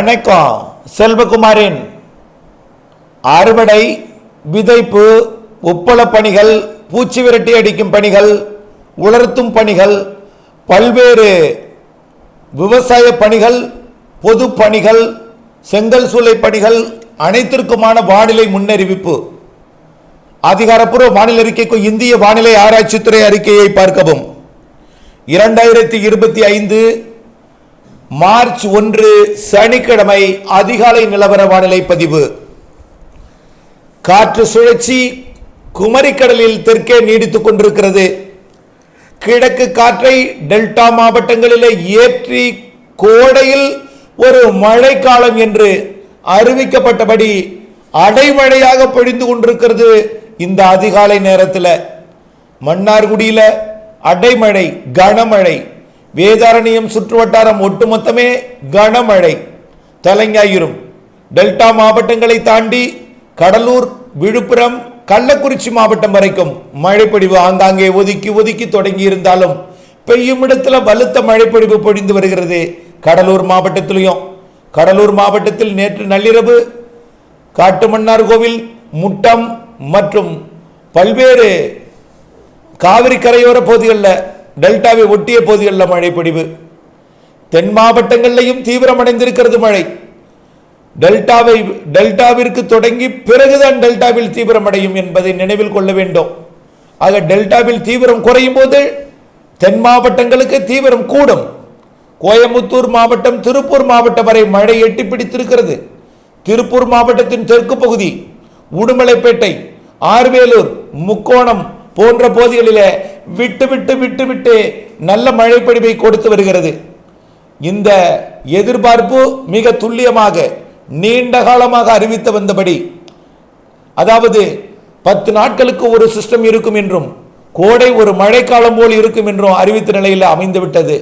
வணக்கம் செல்வகுமாரின் அறுவடை விதைப்பு உப்பள பணிகள் பூச்சி விரட்டி அடிக்கும் பணிகள் உலர்த்தும் பணிகள் பல்வேறு விவசாய பணிகள் பொது பணிகள் செங்கல் சூளை பணிகள் அனைத்திற்குமான வானிலை முன்னறிவிப்பு. அதிகாரப்பூர்வ வானிலை அறிக்கைக்கு இந்திய வானிலை ஆராய்ச்சித்துறை அறிக்கையை பார்க்கவும். இரண்டாயிரத்தி இருபத்தி ஐந்து மார்ச் ஒன்று சனிக்கிழமை அதிகாலை நிலவர வானிலை பதிவு. காற்று சுழற்சி குமரிக்கடலில் தெற்கே நீடித்துக் கொண்டிருக்கிறது. கிழக்கு காற்றை டெல்டா மாவட்டங்களிலே ஏற்றி கோடையில் ஒரு மழைக்காலம் என்று அறிவிக்கப்பட்டபடி அடைமழையாக பொழிந்து கொண்டிருக்கிறது இந்த அதிகாலை நேரத்தில். மன்னார்குடியில் அடைமழை கனமழை வேதாரண்யம் சுற்றுவட்டாரம் ஒட்டுமொத்தமே கனமழை தலைஞாயிரும் டெல்டா மாவட்டங்களை தாண்டி கடலூர் விழுப்புரம் கள்ளக்குறிச்சி மாவட்டம் வரைக்கும் மழைப்பொழிவு ஆங்காங்கே ஒதுக்கி ஒதுக்கி தொடங்கி இருந்தாலும் பெய்யும் இடத்துல வலுத்த மழைப்பொழிவு பொழிந்து வருகிறது கடலூர் மாவட்டத்திலையும். கடலூர் மாவட்டத்தில் நேற்று நள்ளிரவு காட்டுமன்னார் கோவில் முட்டம் மற்றும் பல்வேறு காவிரி கரையோர பகுதிகளில் டெல்டாவை ஒட்டிய பகுதிகளில் மழை பொழிவு தென் மாவட்டங்களிலையும் தீவிரமடைந்திருக்கிறது மழை. டெல்டாவை டெல்டாவிற்கு தொடங்கி பிறகுதான் டெல்டாவில் தீவிரமடையும் என்பதை நினைவில் கொள்ள வேண்டும். ஆக டெல்டாவில் தீவிரம் குறையும் போது தென் மாவட்டங்களுக்கு தீவிரம் கூடும். கோயம்புத்தூர் மாவட்டம் திருப்பூர் மாவட்டம் வரை மழை எட்டி பிடித்திருக்கிறது. திருப்பூர் மாவட்டத்தின் தெற்கு பகுதி உடுமலைப்பேட்டை ஆர்வேலூர் முக்கோணம் போன்ற பகுதிகளிலே விட்டு விட்டு விட்டு விட்டு நல்ல மழைப்படிவை கொடுத்து வருகிறது. இந்த எதிர்பார்ப்பு மிக துல்லியமாக நீண்ட காலமாக அறிவித்து வந்தபடி அதாவது பத்து நாட்களுக்கு ஒரு சிஸ்டம் இருக்கும் என்றும் கோடை ஒரு மழைக்காலம் போல் இருக்கும் என்றும் அறிவித்த நிலையில் அமைந்துவிட்டது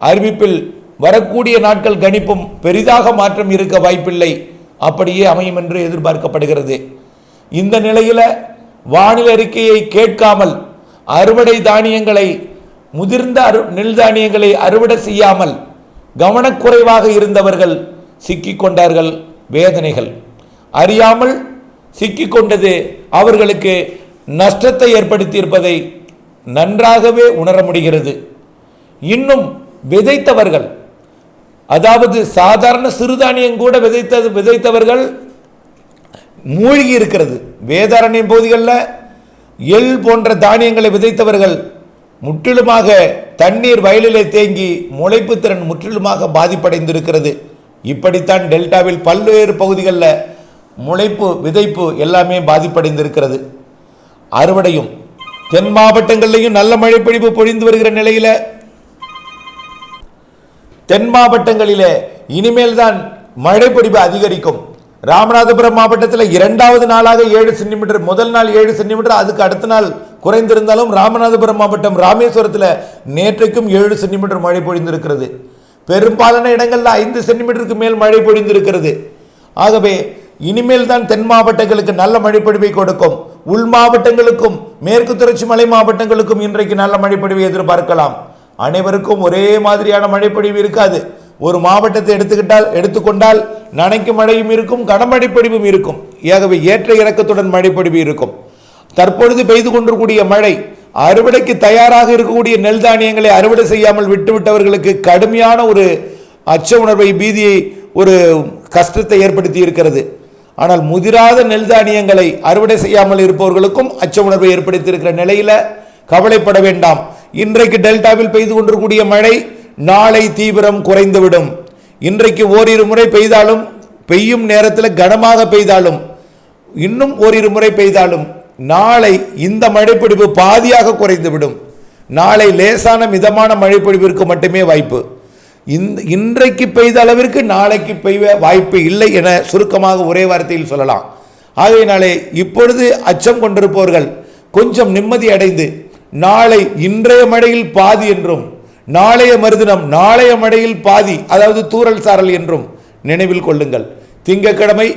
அறிவிப்பில் வரக்கூடிய நாட்கள் கணிப்பும் பெரிதாக மாற்றம் இருக்க வாய்ப்பில்லை. அப்படியே அமையும் என்று எதிர்பார்க்கப்படுகிறது. இந்த நிலையில் வானிலை அறிக்கையை கேட்காமல் அறுவடை தானியங்களை முதிர்ந்த அரு நெல் தானியங்களை அறுவடை செய்யாமல் கவனக்குறைவாக இருந்தவர்கள் சிக்கிக்கொண்டார்கள் வேதனைகள். அறியாமல் சிக்கிக்கொண்டது அவர்களுக்கு நஷ்டத்தை ஏற்படுத்தியிருப்பதை நன்றாகவே உணர முடிகிறது. இன்னும் விதைத்தவர்கள் அதாவது சாதாரண சிறுதானியம் கூட விதைத்தது விதைத்தவர்கள் மூழ்கி இருக்கிறது. வேதாரண்யம் பகுதிகளில் எள் போன்ற தானியங்களை விதைத்தவர்கள் முற்றிலுமாக தண்ணீர் வயலிலே தேங்கி முளைப்பு திறன் முற்றிலுமாக பாதிப்படைந்திருக்கிறது. இப்படித்தான் டெல்டாவில் பல்வேறு பகுதிகளில் முளைப்பு விதைப்பு எல்லாமே பாதிப்படைந்திருக்கிறது. அறுவடையும் தென் மாவட்டங்களிலையும் நல்ல மழைப்பொழிவு பொழிந்து வருகிற நிலையில் தென் மாவட்டங்களிலே இனிமேல் தான் மழைப்பொழிவு அதிகரிக்கும். ராமநாதபுரம் மாவட்டத்தில் இரண்டாவது நாளாக ஏழு சென்டிமீட்டர் முதல் நாள் ஏழு சென்டிமீட்டர் அதுக்கு அடுத்த நாள் குறைந்திருந்தாலும் ராமநாதபுரம் மாவட்டம் ராமேஸ்வரத்தில் நேற்றைக்கும் ஏழு சென்டிமீட்டர் மழை பொழிந்திருக்கிறது. பெரும்பாலான இடங்களில் ஐந்து சென்டிமீட்டருக்கு மேல் மழை பொழிந்திருக்கிறது. ஆகவே இனிமேல் தான் தென் மாவட்டங்களுக்கு நல்ல மழைப்பொழிவை கொடுக்கும். உள் மாவட்டங்களுக்கும் மேற்கு தொடர்ச்சி மலை மாவட்டங்களுக்கும் இன்றைக்கு நல்ல மழைப்பொழிவை எதிர்பார்க்கலாம். அனைவருக்கும் ஒரே மாதிரியான மழைப்பொழிவு இருக்காது. ஒரு மாவட்டத்தை எடுத்துக்கிட்டால் எடுத்துக்கொண்டால் நனைக்கும் மழையும் இருக்கும் கனமழைப்பொழிவும் இருக்கும். ஆகவே ஏற்ற இறக்கத்துடன் மழைப்பொழிவு இருக்கும். தற்பொழுது பெய்து கொண்டிருக்கூடிய மழை அறுவடைக்கு தயாராக இருக்கக்கூடிய நெல் தானியங்களை அறுவடை செய்யாமல் விட்டுவிட்டவர்களுக்கு கடுமையான ஒரு அச்ச உணர்வை பீதியை ஒரு கஷ்டத்தை ஏற்படுத்தி இருக்கிறது. ஆனால் முதிராத நெல் தானியங்களை அறுவடை செய்யாமல் இருப்பவர்களுக்கும் அச்ச உணர்வை ஏற்படுத்தி இருக்கிற நிலையில் கவலைப்பட வேண்டாம். இன்றைக்கு டெல்டாவில் பெய்து கொண்டிருக்கூடிய மழை நாளை தீவிரம் குறைந்துவிடும். இன்றைக்கு ஓரிரு முறை பெய்தாலும் பெய்யும் நேரத்தில் கனமாக பெய்தாலும் இன்னும் ஓரிரு முறை பெய்தாலும் நாளை இந்த மழைப்பிடிப்பு பாதியாக குறைந்துவிடும். நாளை லேசான மிதமான மழைப்பிடிப்பிற்கு மட்டுமே வாய்ப்பு. இந்த இன்றைக்கு பெய்த அளவிற்கு நாளைக்கு பெய்ய வாய்ப்பு இல்லை என சுருக்கமாக ஒரே வார்த்தையில் சொல்லலாம். ஆகையினாலே இப்பொழுது அச்சம் கொண்டிருப்பவர்கள் கொஞ்சம் நிம்மதி அடைந்து நாளை இன்றைய மழையில் பாதி என்றும் நாளைய மறுதினம் நாளைய மழையில் பாதி அதாவது தூறல் சாரல் என்றும் நினைவில் கொள்ளுங்கள். திங்கக்கிழமை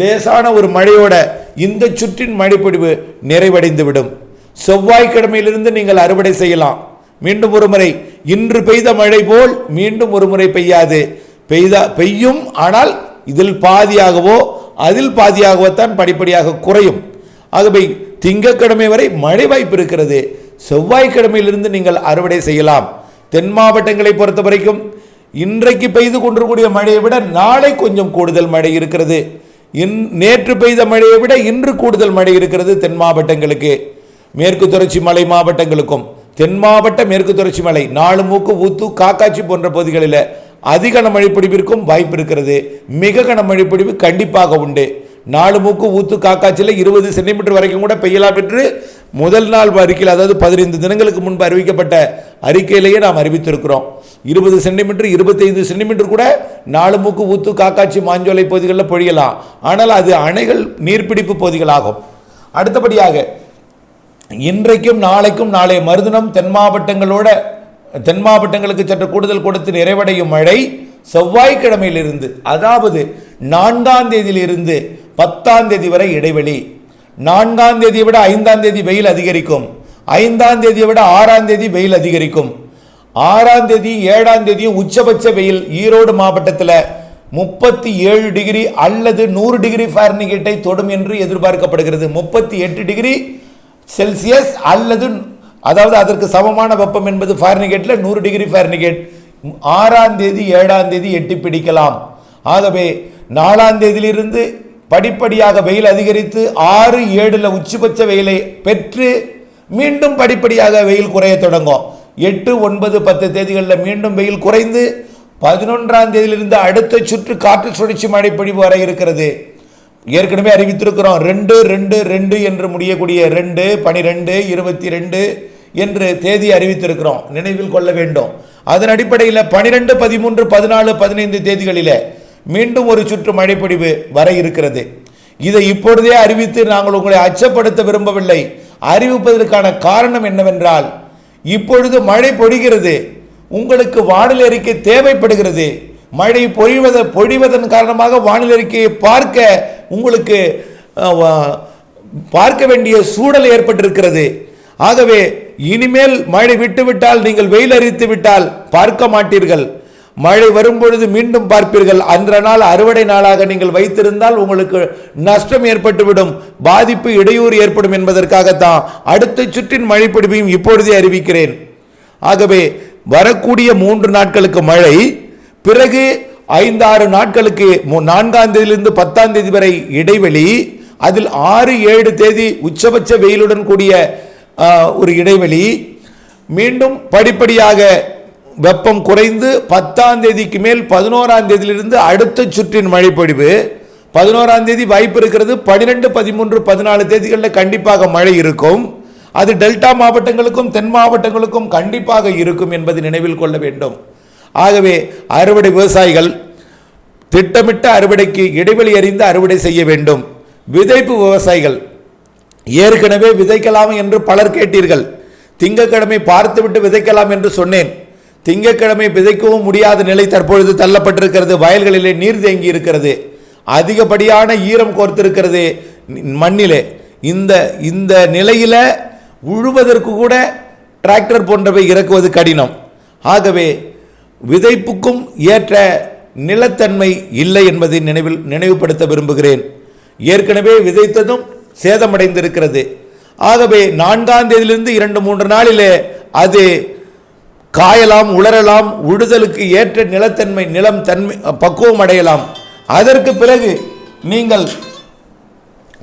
லேசான ஒரு மழையோட இந்த சுற்றின் மழைப்பொடிவு நிறைவடைந்துவிடும். செவ்வாய்க்கிழமையிலிருந்து நீங்கள் அறுவடை செய்யலாம். மீண்டும் ஒரு முறை இன்று பெய்த மழை போல் மீண்டும் ஒரு முறை பெய்யாது. பெய்தா பெய்யும் ஆனால் இதில் பாதியாகவோ அதில் பாதியாகவோ தான் படிப்படியாக குறையும். ஆகவே திங்கக்கிழமை வரை மழை வாய்ப்பு இருக்கிறது. செவ்வாய்க்கிழமையிலிருந்து நீங்கள் அறுவடை செய்யலாம். தென் மாவட்டங்களை பொறுத்த வரைக்கும் இன்றைக்கு பெய்து கொண்டிருக்கூடிய மழையை விட நாளை கொஞ்சம் கூடுதல் மழை இருக்கிறது. இன் நேற்று பெய்த மழையை விட இன்று கூடுதல் மழை இருக்கிறது தென் மாவட்டங்களுக்கு. மேற்கு தொடர்ச்சி மலை மாவட்டங்களுக்கும். தென் மாவட்ட மேற்கு தொடர்ச்சி மலை நாலு மூக்கு ஊத்து காக்காட்சி போன்ற பகுதிகளில் அதிக கனமழைப்பிடிப்பிற்கும் வாய்ப்பு இருக்கிறது. மிக கனமழைப்பிடிப்பு கண்டிப்பாக உண்டு. நாலு மூக்கு ஊத்து காக்காட்சியில் இருபது சென்டிமீட்டர் வரைக்கும் கூட பெய்யலாம் என்று முதல் நாள் அறிக்கையில் அதாவது பதினைந்து தினங்களுக்கு முன்பு அறிவிக்கப்பட்ட அறிக்கையிலேயே நாம் அறிவித்திருக்கிறோம். இருபது சென்டிமீட்டர் இருபத்தைந்து சென்டிமீட்டர் கூட நாலு மூக்கு ஊத்து காக்காட்சி மாஞ்சோலை பகுதிகளில் பொழியலாம். ஆனால் அது அணைகள் நீர்பிடிப்பு பகுதிகளாகும். அடுத்தபடியாக இன்றைக்கும் நாளைக்கும் நாளைய மறுதினம் தென் மாவட்டங்களோட தென் மாவட்டங்களுக்கு சற்று கூடுதல் கொடுத்து நிறைவடையும் மழை செவ்வாய்க்கிழமையிலிருந்து அதாவது நான்காம் தேதியிலிருந்து பத்தாம் தேதி வரை இடைவெளி. நான்காம் தேதியை விட ஐந்தாம் தேதி வெயில் அதிகரிக்கும். ஐந்தாம் தேதியை விட ஆறாம் தேதி வெயில் அதிகரிக்கும். ஆறாம் தேதி ஏழாம் தேதியும் உச்சபட்ச வெயில் ஈரோடு மாவட்டத்தில் முப்பத்தி ஏழு டிகிரி அல்லது நூறு டிகிரி ஃபாரன்ஹீட்டை தொடும் என்று எதிர்பார்க்கப்படுகிறது. முப்பத்தி எட்டு டிகிரி செல்சியஸ் அல்லது அதாவது அதற்கு சமமான வெப்பம் என்பது ஃபாரன்ஹீட்டில் நூறு டிகிரி ஃபாரன்ஹீட். ஆறாம் தேதி ஏழாம் தேதி எட்டி பிடிக்கலாம். ஆகவே நாலாம் தேதியிலிருந்து படிப்படியாக வெயில் அதிகரித்து ஆறு ஏழில் உச்சிபட்ச வெயிலை பெற்று மீண்டும் படிப்படியாக வெயில் குறைய தொடங்கும். எட்டு ஒன்பது பத்து தேதிகளில் மீண்டும் வெயில் குறைந்து பதினொன்றாம் தேதியிலிருந்து அடுத்த சுற்று காற்று சுழற்சி மழை பொழிவு வர இருக்கிறது. ஏற்கனவே அறிவித்திருக்கிறோம் ரெண்டு ரெண்டு ரெண்டு என்று முடியக்கூடிய ரெண்டு பனிரெண்டு இருபத்தி ரெண்டு என்று தேதி அறிவித்திருக்கிறோம். நினைவில் கொள்ள வேண்டும். அதன் அடிப்படையில் பனிரெண்டு பதிமூன்று பதினாலு பதினைந்து தேதிகளில் மீண்டும் ஒரு சுற்று மழைப்பொழிவு வர இருக்கிறது. இதை இப்பொழுதே அறிவித்து நாங்கள் உங்களை அச்சப்படுத்த விரும்பவில்லை. அறிவிப்பதற்கான காரணம் என்னவென்றால் இப்பொழுது மழை பொழிகிறது. உங்களுக்கு வானிலை அறிக்கை தேவைப்படுகிறது. மழை பொழிவத பொழிவதன் காரணமாக வானிலை அறிக்கையை பார்க்க உங்களுக்கு பார்க்க வேண்டிய சூழல் ஏற்பட்டிருக்கிறது. ஆகவே இனிமேல் மழை விட்டுவிட்டால் நீங்கள் வெயில் அறிவித்து விட்டால் பார்க்க மாட்டீர்கள். மழை வரும்பொழுது மீண்டும் பார்ப்பீர்கள். அன்ற நாள் அறுவடை நாளாக நீங்கள் வைத்திருந்தால் உங்களுக்கு நஷ்டம் ஏற்பட்டுவிடும். பாதிப்பு இடையூறு ஏற்படும் என்பதற்காகத்தான். அடுத்த சுற்றின் மழைப்பிடிப்பையும் இப்பொழுதே அறிவிக்கிறேன். ஆகவே வரக்கூடிய மூன்று நாட்களுக்கு மழை பிறகு ஐந்து ஆறு நாட்களுக்கு மு- நான்காம் தேதியிலிருந்து பத்தாம் தேதி வரை இடைவெளி அதில் ஆறு ஏழு தேதி உச்சபட்ச வெயிலுடன் கூடிய ஒரு இடைவெளி. மீண்டும் படிப்படியாக வெப்பம் குறைந்து பத்தாம் தேதிக்கு மேல் பதினோராம் தேதியிலிருந்து அடுத்த சுற்றின் மழைப்பொழிவு. பதினோராம் தேதி வாய்ப்பு இருக்கிறது. பன்னிரெண்டு பதிமூன்று பதினாலு தேதிகளில் கண்டிப்பாக மழை இருக்கும். அது டெல்டா மாவட்டங்களுக்கும் தென் மாவட்டங்களுக்கும் கண்டிப்பாக இருக்கும் என்பதை நினைவில் கொள்ள வேண்டும். ஆகவே அறுவடை விவசாயிகள் திட்டமிட்ட அறுவடைக்கு இடைவெளி அறிந்து அறுவடை செய்ய வேண்டும். விதைப்பு விவசாயிகள் ஏற்கனவே விதைக்கலாம் என்று பலர் கேட்டீர்கள். திங்கக்கிழமை பார்த்துவிட்டு விதைக்கலாம் என்று சொன்னேன். திங்கட்கிழமை விதைக்கவும் முடியாத நிலை தற்பொழுது தள்ளப்பட்டிருக்கிறது. வயல்களிலே நீர் தேங்கி இருக்கிறது. அதிகப்படியான ஈரம் கோர்த்திருக்கிறது மண்ணிலே. இந்த இந்த நிலையில் உழுவதற்கு கூட டிராக்டர் போன்றவை இறக்குவது கடினம். ஆகவே விதைப்புக்கும் ஏற்ற நிலத்தன்மை இல்லை என்பதை நினைவில் நினைவுபடுத்த விரும்புகிறேன். ஏற்கனவே விதைத்ததும் சேதமடைந்திருக்கிறது. ஆகவே நான்காம் தேதியிலிருந்து இரண்டு மூன்று நாளிலே அது காயலாம் உளரலாம் உழுதலுக்கு ஏற்ற நிலத்தன்மை நிலம் தன்மை பக்குவம் அடையலாம். அதற்கு பிறகு நீங்கள்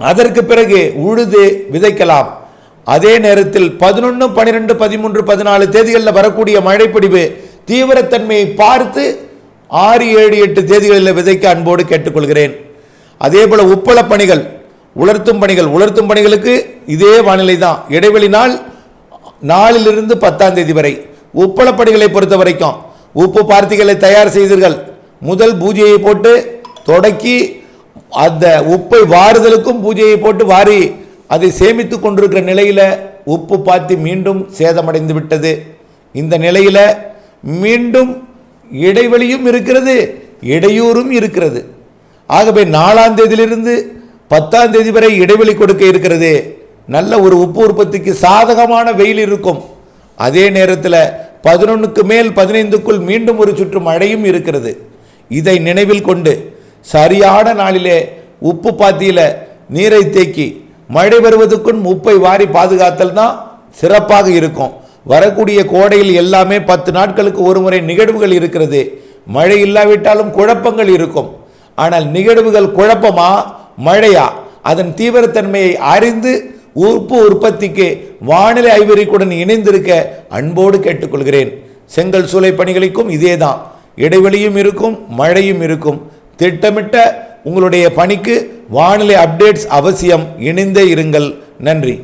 அதற்கு பிறகு உழுது விதைக்கலாம். அதே நேரத்தில் பதினொன்று பன்னிரெண்டு பதிமூன்று பதினாலு தேதிகளில் வரக்கூடிய மழைப்பிடிவு தீவிரத்தன்மையை பார்த்து ஆறு ஏழு எட்டு தேதிகளில் விதைக்க அன்போடு கேட்டுக்கொள்கிறேன். அதே போல் உப்பள பணிகள் உலர்த்தும் பணிகள் உலர்த்தும் பணிகளுக்கு இதே வானிலை தான் இடைவெளி நாள் நாலிலிருந்து பத்தாம் தேதி வரை. உப்பளப்படிகளை பொறுத்த வரைக்கும் உப்பு பார்த்திகளை தயார் செய்தீர்கள். முதல் பூஜையை போட்டு தொடக்கி அந்த உப்பை வாறுதலுக்கும் பூஜையை போட்டு வாரி அதை சேமித்து கொண்டிருக்கிற நிலையில் உப்பு பார்த்து மீண்டும் சேதமடைந்து விட்டது. இந்த நிலையில் மீண்டும் இடைவெளியும் இருக்கிறது இடையூறும் இருக்கிறது. ஆகவே நாலாம் தேதியிலிருந்து பத்தாம் தேதி வரை இடைவெளி கொடுக்க இருக்கிறது. நல்ல ஒரு உப்பு உற்பத்திக்கு சாதகமான வெயில் இருக்கும். அதே நேரத்தில் பதினொன்றுக்கு மேல் பதினைந்துக்குள் மீண்டும் ஒரு சுற்று மழையும் இருக்கிறது. இதை நினைவில் கொண்டு சரியான நாளிலே உப்பு பாத்தியில் நீரை தேக்கி மழை வருவதற்கும் உப்பை வாரி பாதுகாத்தல் தான் சிறப்பாக இருக்கும். வரக்கூடிய கோடையில் எல்லாமே பத்து நாட்களுக்கு ஒரு முறை நிகழ்வுகள் இருக்கிறது. மழை இல்லாவிட்டாலும் குழப்பங்கள் இருக்கும். ஆனால் நிகழ்வுகள் குழப்பமா? மழையா? அதன் தீவிரத்தன்மையை அறிந்து உப்பு உற்பத்திக்கு வானிலை ஐவரிக்குடன் இணைந்திருக்க அன்போடு கேட்டுக்கொள்கிறேன். செங்கல் சூளை பணிகளுக்கும் இதேதான். இடைவெளியும் இருக்கும் மழையும் இருக்கும். திட்டமிட்ட உங்களுடைய பணிக்கு வானிலை அப்டேட்ஸ் அவசியம். இணைந்தே இருங்கள். நன்றி.